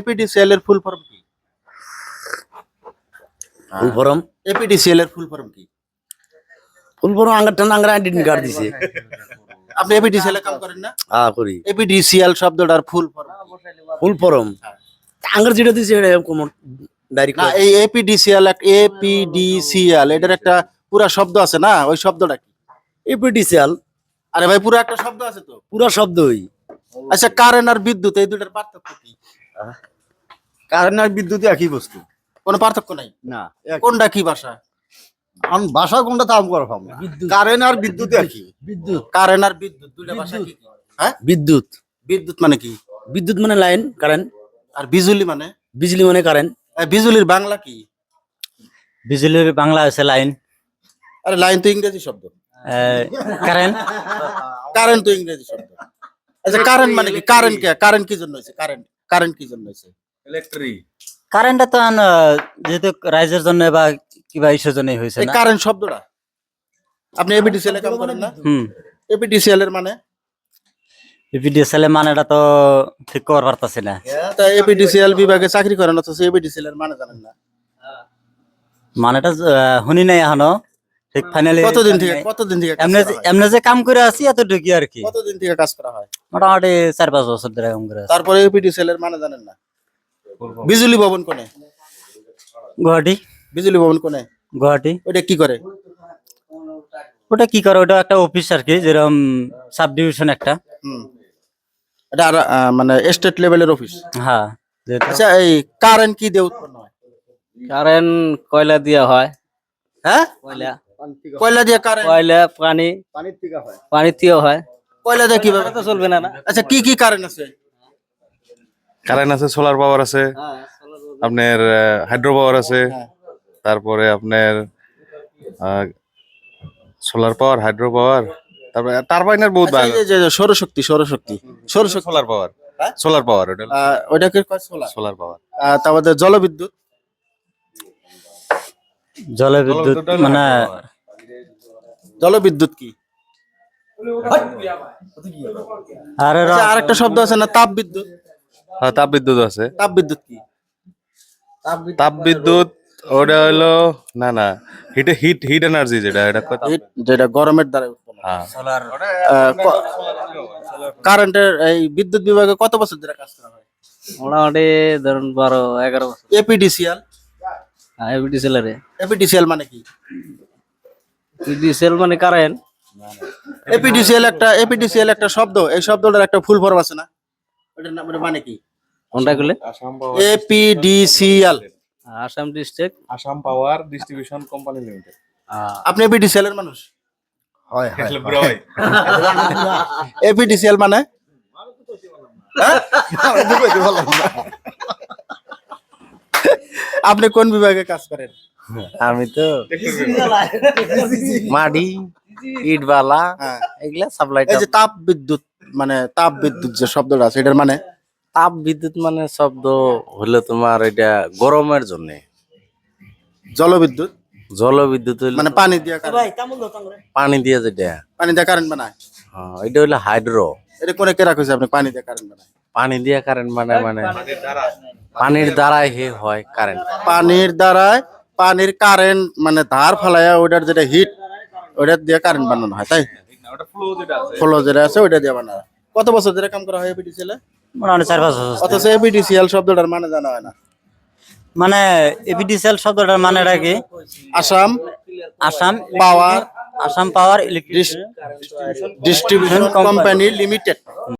APDCL এর full form কি? ফুল form? APDCL এর ফুল ফর্ম কি? ফুল ফরম আঙ্গার টান আঙ্গার আইডেন্টি কার্ড দিছে। আপনি এপিডিসিএল এ কাম করেন না? হ্যাঁ করি। এপিডিসিএল শব্দটার ফুল ফর্ম ফুল ফরম? আঙ্গার যেটা দিছে এটা কোমর ডাইরেক্ট না এই এপিডিসিএল এপিডিসিএল এটার একটা পুরা শব্দ আছে না? ওই শব্দটা কি? এপিডিসিয়াল আরে ভাই পুরো একটা শব্দ আছে তো? পুরা শব্দই। আচ্ছা কারেন্ট আর বিদ্যুৎ এই দুটার পার্থক্য কি? কারেন্ট আর বিদ্যুৎ একই বস্তু। কোনো পার্থক্য নাই? না কোনটা কি ভাষা আমি বাসা কোনটা তাম করা পাবো কারেন্ট আর বিদ্যুৎ একই। বিদ্যুৎ। কারেন্ট আর বিদ্যুৎ দুটা ভাষা কি? হ্যাঁ? বিদ্যুৎ। বিদ্যুৎ মানে কি? বিদ্যুৎ মানে লাইন কারেন্ট। আর বিজুলি মানে? বিজলি মানে কারেন্ট। বিজুলির বাংলা কি? বিজুলির বাংলা আছে লাইন। আরে লাইন তো ইংরেজি শব্দ। কারেন্ট। কারেন্ট তো ইংরেজি শব্দ। আচ্ছা কারেন্ট মানে কি? কারেন্ট কে? কারেন্ট কি জন্য হয়েছে? কারেন্ট। কারেন্ট কি জন্য হয়েছে? কারেন্টটা তো যেহেতু রাইজের জন্য বা কিবা ইসের জন্যই হয়েছে না? কারেন্ট শব্দটা। আপনি এপিডিসিএল এ কাম করেন না? হুম। এপিডিসিএল এর মানে? ইপিডিএসএল এর মানেটা তো ঠিক করতে পারতাছি না। তা এপিডিসিএল বিভাগে চাকরি করেন অথচ এপিডিসিএল এর মানে জানেন না। মানেটা শুনি নাই এখনও। ঠিক ফাইনালি কতদিন থেকে কতদিন থেকে এমনি যে- কাম করে আছি এতটুকু আর কি। কতদিন থেকে কাজ করা হয়? মোটামুটি চার পাঁচ বছর ধরে কাম করে তারপরে মানে জানেন না? বিজুলি ভবন কোনে? গুয়াহাটি। বিজুলি ভবন কোনে? গুয়াহাটি। ওইটা কি করে? ওটা কি করে? ওটা একটা অফিস আর কি যেরকম সাব ডিভিশন একটা। হুম। এটা আর, আহ, মানে স্টেট লেভেলের অফিস হ্যাঁ আচ্ছা এই কারেন্ট কি দিয়ে উৎপন্ন হয়? কারেন্ট কয়লা দিয়া হয়। হ্যাঁ? কয়লা। কয়লা দিয়ে কারেন্ট? কয়লা পানি। পানির থেকে হয়। হয়। কয়লা দিয়ে কীভাবে? তো চলবে না না? আচ্ছা কি কি কারেন্ট আছে? কারেন্ট আছে সোলার পাওয়ার আছে আপনার হাইড্রো পাওয়ার আছে হ্যাঁ। তারপরে আপনার সোলার পাওয়ার হাইড্রো পাওয়ার তারপরে টারবাইনের বহুত আচ্ছা, যে- যে- যে সৌরশক্তি সৌরশক্তি সৌরশক্তি। সোলার পাওয়ার হ্যাঁ? সোলার পাওয়ার ওটা সোলার পাওয়ার তারপরে জলবিদ্যুৎ। জলবিদ্যুৎ মানে জলবিদ্যুৎ কি? আর আচ্ছা আরেকটা শব্দ আছে না তাপ বিদ্যুৎ? হ্যাঁ তাপ বিদ্যুৎ আছে। তাপ বিদ্যুৎ কি? তাপ বিদ্যুৎ ওটা হলো না না হিট হিট হিট এনার্জি যেটা এটা যেটা গরমের দ্বারা উৎপন্ন। হ্যাঁ। কারেন্টের এই বিদ্যুৎ বিভাগে কত বছর ধরে কাজ করা হয়? মোটামুটি ধরুন বারো এগারো বছর। এপিডিসিএল মানে কি? মানে কারেন্ট। একটা একটা শব্দ এই শব্দটার একটা ফুল ফর্ম আছে না? ওটার নাম মানে কি? কোনটা করলে APDCL Assam district Assam power distribution company limited আপনি এপিডিসিএল এর মানুষ? হয় হয় এপিডিসিএল মানে তো কইতে পারলাম না। আপনি কোন বিভাগে কাজ করেন? আমি তো মাটি ইট বালা হ্যাঁ। এগুলা সাপ্লাই এই যে তাপ বিদ্যুৎ মানে তাপ বিদ্যুৎ যে শব্দটা আছে এটার মানে? তাপ বিদ্যুৎ মানে শব্দ হলো তোমার এটা গরমের জন্য। জলবিদ্যুৎ জলবিদ্যুৎ মানে পানি দিয়ে পানি দিয়ে যেটা। পানি দিয়ে কারেন্ট বানায়? হ্যাঁ, এটা হলো হাইড্রো এটা কোনে কে রাখছে আপনি পানি দিয়ে কারেন্ট বানায়? পানি দিয়ে কারেন্ট মানে মানে পানির দ্বারাই হে হয় কারেন্ট পানির দ্বারায় পানির কারেন্ট মানে ধার ফালায়া ওটার যেটা হিট ওটা দিয়ে কারেন্ট বানানো হয় তাই? ফ্লো যেটা আছে ওইটা দিয়ে বানানো হয়। কত বছর ধরে কাম করা হয় এপিডিসিএল মোটামুটি চার পাঁচ বছর। অথচ এপিডিসিএল শব্দটার মানে জানা হয় না। মানে এপিডিসিএল শব্দটার মানেটা কি? Assam. Assam power. Assam power electric distribution company limited.